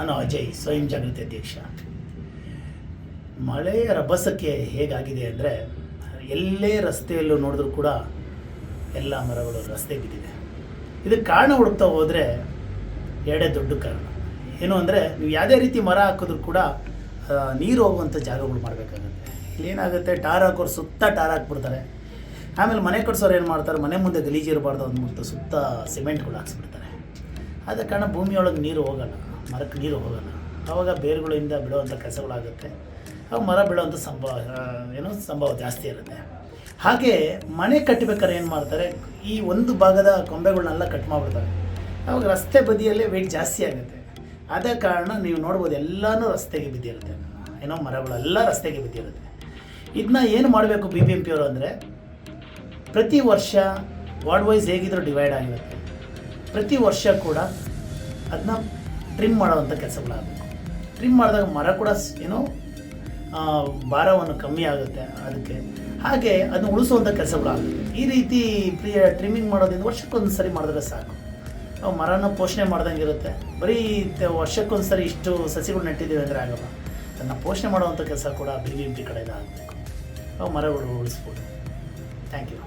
ನಾನು ಅಜಯ್, ಸ್ವಯಂ ಜಾಗೃತಿ ಅಧ್ಯಕ್ಷ. ಮಳೆಯ ರಭಸಕ್ಕೆ ಹೇಗಾಗಿದೆ ಅಂದರೆ, ಎಲ್ಲೇ ರಸ್ತೆಯಲ್ಲೂ ನೋಡಿದ್ರೂ ಕೂಡ ಎಲ್ಲ ಮರಗಳು ರಸ್ತೆ ಬಿದ್ದಿದೆ. ಇದಕ್ಕೆ ಕಾರಣ ಹುಡುಕ್ತಾ ಹೋದರೆ ಎರಡೇ ದೊಡ್ಡ ಕಾರಣ. ಏನು ಅಂದರೆ, ನೀವು ಯಾವುದೇ ರೀತಿ ಮರ ಹಾಕಿದ್ರು ಕೂಡ ನೀರು ಹೋಗುವಂಥ ಜಾಗಗಳು ಮಾಡಬೇಕಾಗುತ್ತೆ. ಇಲ್ಲೇನಾಗುತ್ತೆ ಟಾರ್ ಹಾಕೋರು ಸುತ್ತ ಟಾರ್ ಹಾಕ್ಬಿಡ್ತಾರೆ. ಆಮೇಲೆ ಮನೆ ಕಟ್ಸೋರು ಏನು ಮಾಡ್ತಾರೆ, ಮನೆ ಮುಂದೆ ಗಲೀಜು ಇರಬಾರ್ದು ಅಂದ್ಬಿಟ್ಟು ಸುತ್ತ ಸಿಮೆಂಟ್ಗಳು ಹಾಕ್ಸ್ಬಿಡ್ತಾರೆ. ಆದ ಕಾರಣ ಭೂಮಿಯೊಳಗೆ ನೀರು ಹೋಗಲ್ಲ. ಮರಕ್ಕೆ ನೀರು ಹೋಗೋಣ. ಆವಾಗ ಬೇರುಗಳಿಂದ ಬಿಡುವಂಥ ಕಸಗಳಾಗುತ್ತೆ ಅವಾಗ ಮರ ಬೀಳುವಂಥ ಸಂಭವ ಆ, ಏನೋ ಸಂಭವ ಜಾಸ್ತಿ ಇರುತ್ತೆ. ಹಾಗೆ ಮನೆ ಕಟ್ಟಬೇಕಾದ್ರೆ ಏನು ಮಾಡ್ತಾರೆ ಈ ಒಂದು ಭಾಗದ ಕೊಂಬೆಗಳನ್ನೆಲ್ಲ ಕಟ್ ಮಾಡಿಬಿಡ್ತಾರೆ. ಆವಾಗ ರಸ್ತೆ ಬದಿಯಲ್ಲೇ ವೆಯ್ಟ್ ಜಾಸ್ತಿ ಆಗುತ್ತೆ. ಆದ ಕಾರಣ ನೀವು ನೋಡ್ಬೋದು ಎಲ್ಲನೂ ರಸ್ತೆಗೆ ಬಿದ್ದಿರುತ್ತೆ. ಏನೋ ಮರಗಳೆಲ್ಲ ರಸ್ತೆಗೆ ಬಿದ್ದಿರುತ್ತೆ. ಇದನ್ನ ಏನು ಮಾಡಬೇಕು ಬಿ ಬಿ ಎಂ ಪಿ ಅವರು ಅಂದರೆ ಪ್ರತಿ ವರ್ಷ ವಾರ್ಡ್ ವೈಸ್ ಹೇಗಿದ್ರು ಡಿವೈಡ್ ಆಗಿರುತ್ತೆ. ಪ್ರತಿ ವರ್ಷ ಕೂಡ ಅದನ್ನ ಟ್ರಿಮ್ ಮಾಡೋವಂಥ ಕೆಲಸಗಳಾಗಬೇಕು ಟ್ರಿಮ್ ಮಾಡಿದಾಗ ಮರ ಕೂಡ ಏನೋ ಭಾರವನ್ನು ಕಮ್ಮಿ ಆಗುತ್ತೆ ಅದಕ್ಕೆ. ಹಾಗೆ ಅದನ್ನು ಉಳಿಸುವಂಥ ಕೆಲಸಗಳಾಗುತ್ತೆ. ಈ ರೀತಿ ಪ್ರಿಯ ಟ್ರಿಮ್ಮಿಂಗ್ ಮಾಡೋದ್ರಿಂದ ವರ್ಷಕ್ಕೊಂದು ಸರಿ ಮಾಡಿದ್ರೆ ಸಾಕು. ಮರನ ಪೋಷಣೆ ಮಾಡ್ದಂಗೆ ಇರುತ್ತೆ. ಬರೀ ವರ್ಷಕ್ಕೊಂದು ಸರಿ ಇಷ್ಟು ಸಸಿಗಳು ನೆಟ್ಟಿದ್ದೀವಿ ಅಂದರೆ ಆಗಲ್ಲ. ಅದನ್ನು ಪೋಷಣೆ ಮಾಡುವಂಥ ಕೆಲಸ ಕೂಡ ಬಿ ಬಿ ಎಂ ಪಿ ಕಡೆಯಿಂದ ಆಗಬೇಕು. ಮರಗಳು ಉಳಿಸ್ಬೋದು. Thank you